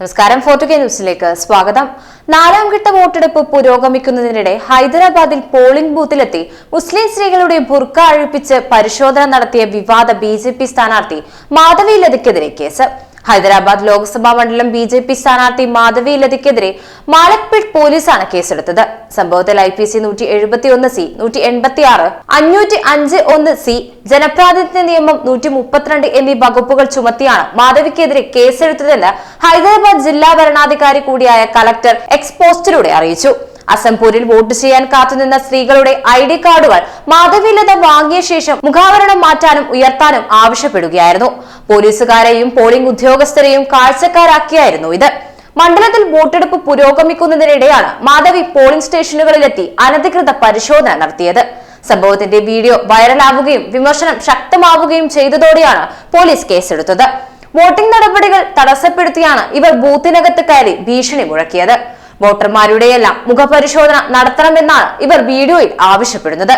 നമസ്കാരം. ഫോർട്ടു കെ ന്യൂസിലേക്ക് സ്വാഗതം. നാലാം ഘട്ട വോട്ടെടുപ്പ് പുരോഗമിക്കുന്നതിനിടെ ഹൈദരാബാദിൽ പോളിംഗ് ബൂത്തിലെത്തി മുസ്ലിം സ്ത്രീകളുടെ ബുർക്ക അഴിപ്പിച്ച് പരിശോധന നടത്തിയ വിവാദ ബി ജെ പി സ്ഥാനാർത്ഥി മാധവി ലതയ്ക്കെതിരെ കേസ്. ഹൈദരാബാദ് ലോക്സഭാ മണ്ഡലം ബി ജെ പി സ്ഥാനാർത്ഥി മാധവി ലതയ്ക്കെതിരെ മാലക്പേട്ട് പോലീസാണ് കേസെടുത്തത്. സംഭവത്തിൽ ഐ പി സി നൂറ്റി എഴുപത്തി ഒന്ന് സി നൂറ്റി എൺപത്തി ആറ് അഞ്ഞൂറ്റി അഞ്ച് ഒന്ന് സി ജനപ്രാതിനിധ്യ നിയമം നൂറ്റി മുപ്പത്തിരണ്ട് എന്നീ വകുപ്പുകൾ ചുമത്തിയാണ് മാധവിക്കെതിരെ കേസെടുത്തതെന്ന് ഹൈദരാബാദ് ജില്ലാ ഭരണാധികാരി കൂടിയായ കളക്ടർ എക്സ് പോസ്റ്റിലൂടെ അറിയിച്ചു. അസംപൂരിൽ വോട്ട് ചെയ്യാൻ കാത്തുനിന്ന സ്ത്രീകളുടെ ഐ ഡി കാർഡുകൾ മാധവിലത വാങ്ങിയ ശേഷം മുഖാവരണം മാറ്റാനും ഉയർത്താനും ആവശ്യപ്പെടുകയായിരുന്നു. പോലീസുകാരെയും പോളിംഗ് ഉദ്യോഗസ്ഥരെയും കാഴ്ചക്കാരാക്കിയായിരുന്നു ഇത്. മണ്ഡലത്തിൽ വോട്ടെടുപ്പ് പുരോഗമിക്കുന്നതിനിടെയാണ് മാധവി പോളിംഗ് സ്റ്റേഷനുകളിലെത്തി അനധികൃത പരിശോധന നടത്തിയത്. സംഭവത്തിന്റെ വീഡിയോ വൈറലാവുകയും വിമർശനം ശക്തമാവുകയും ചെയ്തതോടെയാണ് പോലീസ് കേസെടുത്തത്. വോട്ടിംഗ് നടപടികൾ തടസ്സപ്പെടുത്തിയാണ് ഇവർ ബൂത്തിനകത്ത് കയറി ഭീഷണി മുഴക്കിയത്. വോട്ടർമാരുടെയെല്ലാം മുഖപരിശോധന നടത്തണമെന്നാണ് ഇവർ വീഡിയോയിൽ ആവശ്യപ്പെടുന്നത്.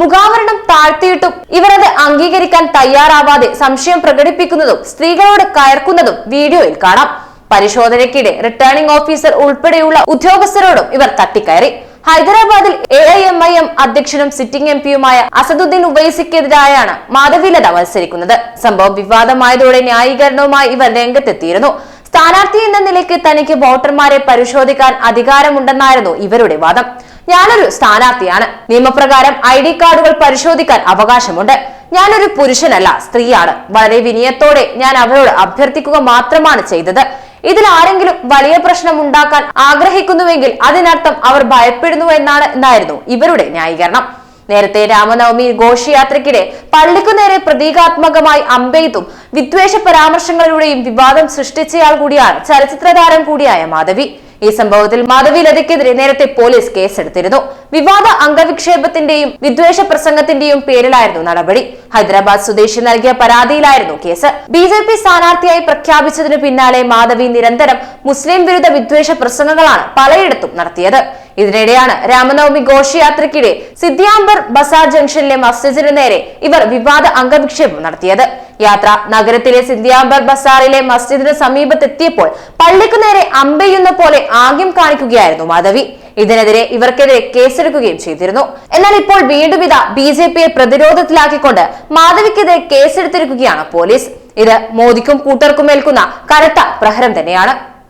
മുഖാവരണം താഴ്ത്തിയിട്ടും ഇവർ അത് അംഗീകരിക്കാൻ തയ്യാറാവാതെ സംശയം പ്രകടിപ്പിക്കുന്നതും സ്ത്രീകളോട് കയർക്കുന്നതും വീഡിയോയിൽ കാണാം. പരിശോധനയ്ക്കിടെ റിട്ടേണിംഗ് ഓഫീസർ ഉൾപ്പെടെയുള്ള ഉദ്യോഗസ്ഥരോടും ഇവർ തട്ടിക്കയറി. ഹൈദരാബാദിൽ A I M I M അധ്യക്ഷനും സിറ്റിംഗ് എം പിയുമായ അസദുദ്ദീൻ ഉവൈസിക്കെതിരായാണ് മാധവിലത മത്സരിക്കുന്നത്. സംഭവം വിവാദമായതോടെ ന്യായീകരണവുമായി ഇവർ രംഗത്തെത്തിയിരുന്നു. സ്ഥാനാർത്ഥി എന്ന നിലയ്ക്ക് തനിക്ക് വോട്ടർമാരെ പരിശോധിക്കാൻ അധികാരമുണ്ടെന്നായിരുന്നു ഇവരുടെ വാദം. ഞാനൊരു സ്ഥാനാർത്ഥിയാണ്. നിയമപ്രകാരം ഐ ഡി കാർഡുകൾ പരിശോധിക്കാൻ അവകാശമുണ്ട്. ഞാനൊരു പുരുഷനല്ല സ്ത്രീയാണ്. വളരെ വിനയത്തോടെ ഞാൻ അവരോട് അഭ്യർത്ഥിക്കുക മാത്രമാണ് ചെയ്തത്. ഇതിൽ ആരെങ്കിലും വലിയ പ്രശ്നം ഉണ്ടാക്കാൻ ആഗ്രഹിക്കുന്നുവെങ്കിൽ അതിനർത്ഥം അവർ ഭയപ്പെടുന്നു എന്നാണ് എന്നായിരുന്നു ഇവരുടെ ന്യായീകരണം. നേരത്തെ രാമനവമി ഘോഷയാത്രയ്ക്കിടെ പള്ളിക്കു നേരെ പ്രതീകാത്മകമായി അമ്പെയ്തും വിദ്വേഷ പരാമർശങ്ങളിലൂടെയും വിവാദം സൃഷ്ടിച്ചയാൾ കൂടിയാണ് ചലച്ചിത്ര താരം കൂടിയായ മാധവി. ഈ സംഭവത്തിൽ മാധവി ലതയ്ക്കെതിരെ നേരത്തെ പോലീസ് കേസെടുത്തിരുന്നു. വിവാദ അംഗവിക്ഷേപത്തിന്റെയും വിദ്വേഷ പ്രസംഗത്തിന്റെയും പേരിലായിരുന്നു നടപടി. ഹൈദരാബാദ് സ്വദേശി നൽകിയ പരാതിയിലായിരുന്നു കേസ്. ബി ജെ പി സ്ഥാനാർത്ഥിയായി പ്രഖ്യാപിച്ചതിനു പിന്നാലെ മാധവി നിരന്തരം മുസ്ലിം വിരുദ്ധ വിദ്വേഷ പ്രസംഗങ്ങളാണ് പലയിടത്തും നടത്തിയത്. ഇതിനിടെയാണ് രാമനവമി ഘോഷയാത്രയ്ക്കിടെ സിദ്ധ്യാംബർ ബസാർ ജംഗ്ഷനിലെ മസ്ജിദിന് നേരെ ഇവർ വിവാദ അംഗവിക്ഷേപം നടത്തിയത്. യാത്ര നഗരത്തിലെ സിദ്ധ്യാംബർ ബസാറിലെ മസ്ജിദിന് സമീപത്തെത്തിയപ്പോൾ പള്ളിക്കു നേരെ അമ്പെയ്യുന്ന പോലെ ആംഗ്യം കാണിക്കുകയായിരുന്നു മാധവി. ഇതിനെതിരെ ഇവർക്കെതിരെ കേസെടുക്കുകയും ചെയ്തിരുന്നു. എന്നാൽ ഇപ്പോൾ വീണ്ടും ഇതാ ബി ജെ പിയെ പ്രതിരോധത്തിലാക്കിക്കൊണ്ട് മാധവിക്കെതിരെ കേസെടുത്തിരിക്കുകയാണ് പോലീസ്. ഇത് മോദിക്കും കൂട്ടർക്കും ഏൽക്കുന്ന കനത്ത പ്രഹരം തന്നെയാണ്.